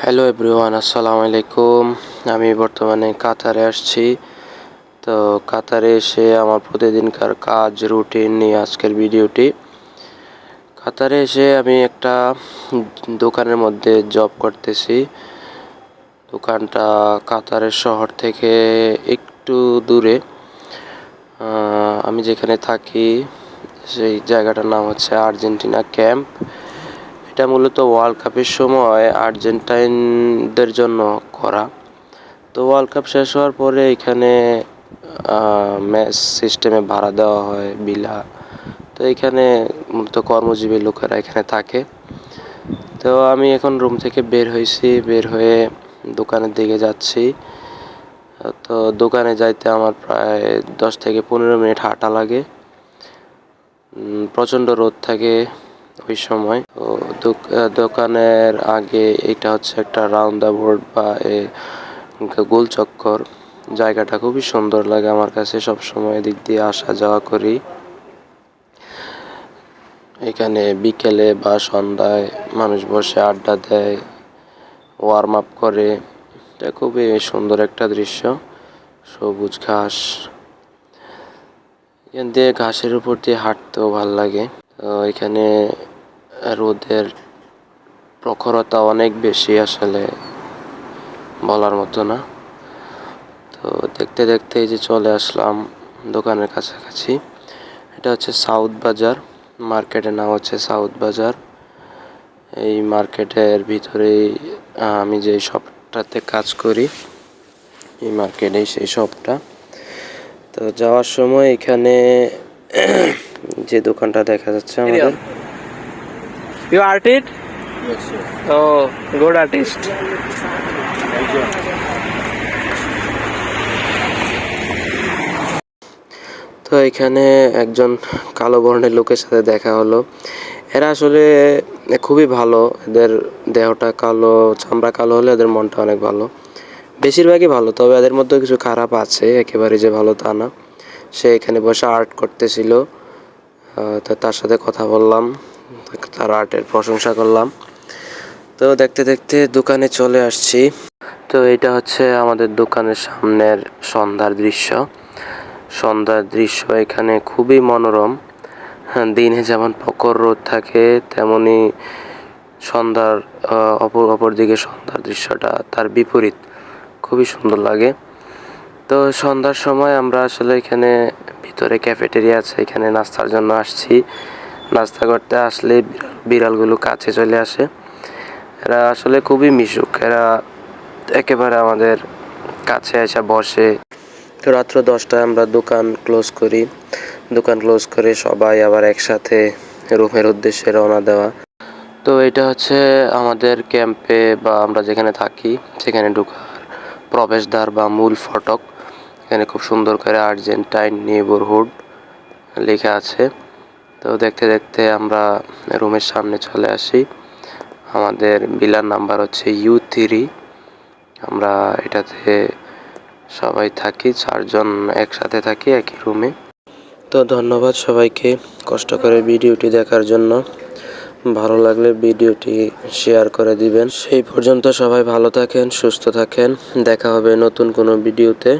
Hello everyone আসসালামু আলাইকুম। আমি বর্তমানে কাতারে আসছি। তো কাতারে এসে আমার প্রতিদিনকার কাজ রুটিন নিয়ে আজকের ভিডিওটি। কাতারে এসে আমি একটা দোকানের মধ্যে জব করতেছি। দোকানটা কাতারের শহর থেকে একটু দূরে। আমি যেখানে থাকি, সেই জায়গাটার নাম হচ্ছে আর্জেন্টিনা ক্যাম্প। এটা মূলত ওয়ার্ল্ড কাপের সময় আর্জেন্টাইনদের জন্য করা। তো ওয়ার্ল্ড কাপ শেষ হওয়ার পরে এখানে ম্যাচ সিস্টেমে ভাড়া দেওয়া হয় বিলা। তো এখানে মূলত কর্মজীবী লোকেরা এখানে থাকে। তো আমি এখন রুম থেকে বের হয়েছি, বের হয়ে দোকানের দিকে যাচ্ছি। তো দোকানে যাইতে আমার প্রায় দশ থেকে পনেরো মিনিট হাঁটা লাগে। প্রচণ্ড রোদ থাকে ওই সময়। দোকানের আগে এটা হচ্ছে একটা রাউন্ড দা বোর্ড বা এ গোল চক্কর। জায়গাটা খুবই সুন্দর লাগে আমার কাছে সব সময় এদিক দিয়ে আসা যাওয়া করি। এখানে বিকেলে বা সন্ধ্যায় মানুষ বসে আড্ডা দেয় ওয়ার্ম আপ করে। এটা খুবই সুন্দর একটা দৃশ্য, সবুজ ঘাস। এখান দিয়ে ঘাসের উপর দিয়ে হাঁটতেও ভালো লাগে। তো এখানে রোদের প্রখরতা অনেক বেশি আসলে বলার মতো না। তো দেখতে দেখতে এই যে চলে আসলাম দোকানের কাছাকাছি। এটা হচ্ছে সাউথ বাজার মার্কেটের নাম হচ্ছে সাউথ বাজার। এই মার্কেটের ভিতরেই আমি যে শপটাতে কাজ করি এই মার্কেটেই সেই শপটা। তো যাওয়ার সময় এখানে যে দোকানটা দেখা যাচ্ছে আমাদের You artist? Oh, good artist. তো এখানে একজন কালো বর্ণের লোকের সাথে দেখা হলো। এরা আসলে খুবই ভালো। এদের দেহটা কালো চামড়া কালো হলে এদের মনটা অনেক ভালো। বেশিরভাগই ভালো তবে এদের মধ্যে কিছু খারাপ আছে একেবারে যে ভালো তা না। সে এখানে বসে আর্ট করতেছিল। তো তার সাথে কথা বললাম। তার আর্টের প্রশংসা করলাম। তো দেখতে দেখতে দোকানে চলে আসছি। তো এটা হচ্ছে আমাদের দোকানের সামনের সন্ধ্যার দৃশ্য। সন্ধ্যার দৃশ্য এখানে খুবই মনোরম। হ্যাঁ, দিনে যেমন প্রখর রোদ থাকে তেমনি সন্ধ্যার অপর অপর দিকে সন্ধ্যার দৃশ্যটা তার বিপরীত। খুবই সুন্দর লাগে। তো সন্ধ্যার সময় আমরা আসলে এখানে ভিতরে ক্যাফেটেরিয়া আছে এখানে নাস্তার জন্য আসছি। নাস্তা করতে আসলে বিড়ালগুলো কাছে চলে আসে। এরা আসলে খুবই মিশুক। এরা একেবারে আমাদের কাছে এসে বসে। তো রাত্র দশটায় আমরা দোকান ক্লোজ করি। দোকান ক্লোজ করে সবাই আবার একসাথে রুমের উদ্দেশ্যে রওনা দেওয়া। তো এটা হচ্ছে আমাদের ক্যাম্পে বা আমরা যেখানে থাকি, সেখানে ঢুকার প্রবেশদ্বার বা মূল ফটক। এখানে খুব সুন্দর করে আর্জেন্টাইন নেবরহুড লেখা আছে। তো দেখতে দেখতে আমরা রুমের সামনে চলে আসি। আমাদের বিলার নাম্বার হচ্ছে ইউ থ্রি আমরা এটাতে সবাই থাকি, চারজন একসাথে থাকি একই রুমে। তো ধন্যবাদ সবাইকে কষ্ট করে ভিডিওটি দেখার জন্য। ভালো লাগলে ভিডিওটি শেয়ার করে দিবেন। সেই পর্যন্ত সবাই ভালো থাকেন, সুস্থ থাকেন। দেখা হবে নতুন কোনো ভিডিওতে।